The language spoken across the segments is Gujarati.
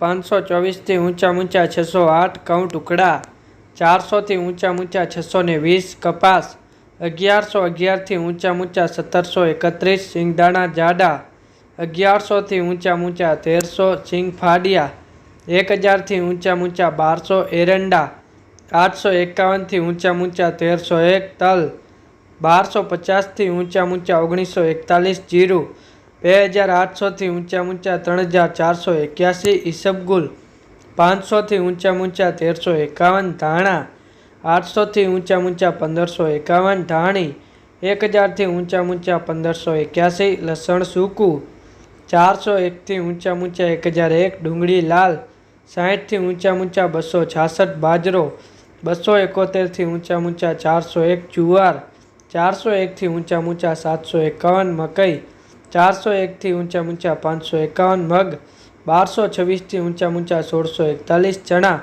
પાંચસો ચોવીસથી ઊંચા ઊંચા છસો આઠ ઘઉં ટુકડા ચારસોથી ઊંચા ઊંચા છસો ને વીસ, કપાસ. અગિયારસો અગિયારથી ઊંચા ઊંચા સત્તરસો એકત્રીસ સિંગદાણા જાડા. અગિયારસોથી ઊંચા ઊંચા તેરસો, સિંગ ફાડિયા. એક હજારથી ઊંચા ઊંચા બારસો, એરંડા. આઠસો એકાવનથી ઊંચા ઊંચા તેરસો એક, તલ. બારસો પચાસથી ઊંચા ઊંચા ઓગણીસો એકતાલીસ, જીરું. બે હજાર આઠસોથી ઊંચા ઊંચા ત્રણ હજાર ચારસો એક્યાસી ઈસબગુલ પાંચસોથી ઊંચા ઊંચા તેરસો એકાવન ધાણા આઠસોથી ઊંચા ઊંચા પંદરસો એકાવન ધાણી એક હજારથી ઊંચા ઊંચા પંદરસો એક્યાસી લસણ સૂકું ચારસો એકથી ઊંચા ઊંચા એક હજાર એક ડુંગળી લાલ સાહીઠથી ઊંચા ઊંચા બસો છાસઠ બાજરો બસો એકોતેરથી ઊંચા ઊંચા ચારસો એક જુવાર ચારસો એકથી ઊંચા ઊંચા સાતસો એકાવન મકઈ ચારસો એકથી ઊંચા ઊંચા પાંચસો એકાવન મગ બારસો છવ્વીસથી ઊંચા ઊંચા સોળસો એકતાલીસ ચણા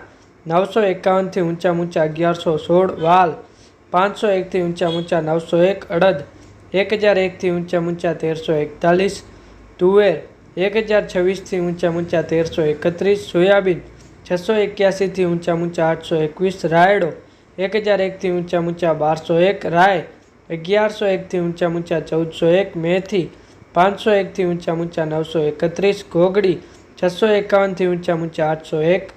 નવસો એકાવનથી ઊંચા ઊંચા અગિયારસો સોળ વાલ પાંચસો એકથી ઊંચા ઊંચા નવસો એક અડદ એક હજાર એકથી ઊંચા ઊંચા તેરસો એકતાલીસ તુવેર એક હજાર છવ્વીસથી ઊંચા ઊંચા તેરસો એકત્રીસ સોયાબીન છસો એક્યાસીથી ઊંચા ઊંચા આઠસો એકવીસ રાયડો એક હજાર એકથી ઊંચા ઊંચા બારસો એક રાય અગિયારસો એકથી ઊંચા ઊંચા ચૌદસો એક મેથી પાંચસો એકથી ઊંચા ઊંચા નવસો એકત્રીસ ઘોઘડી છસો એકાવનથી ઊંચા ઊંચા આઠસો એક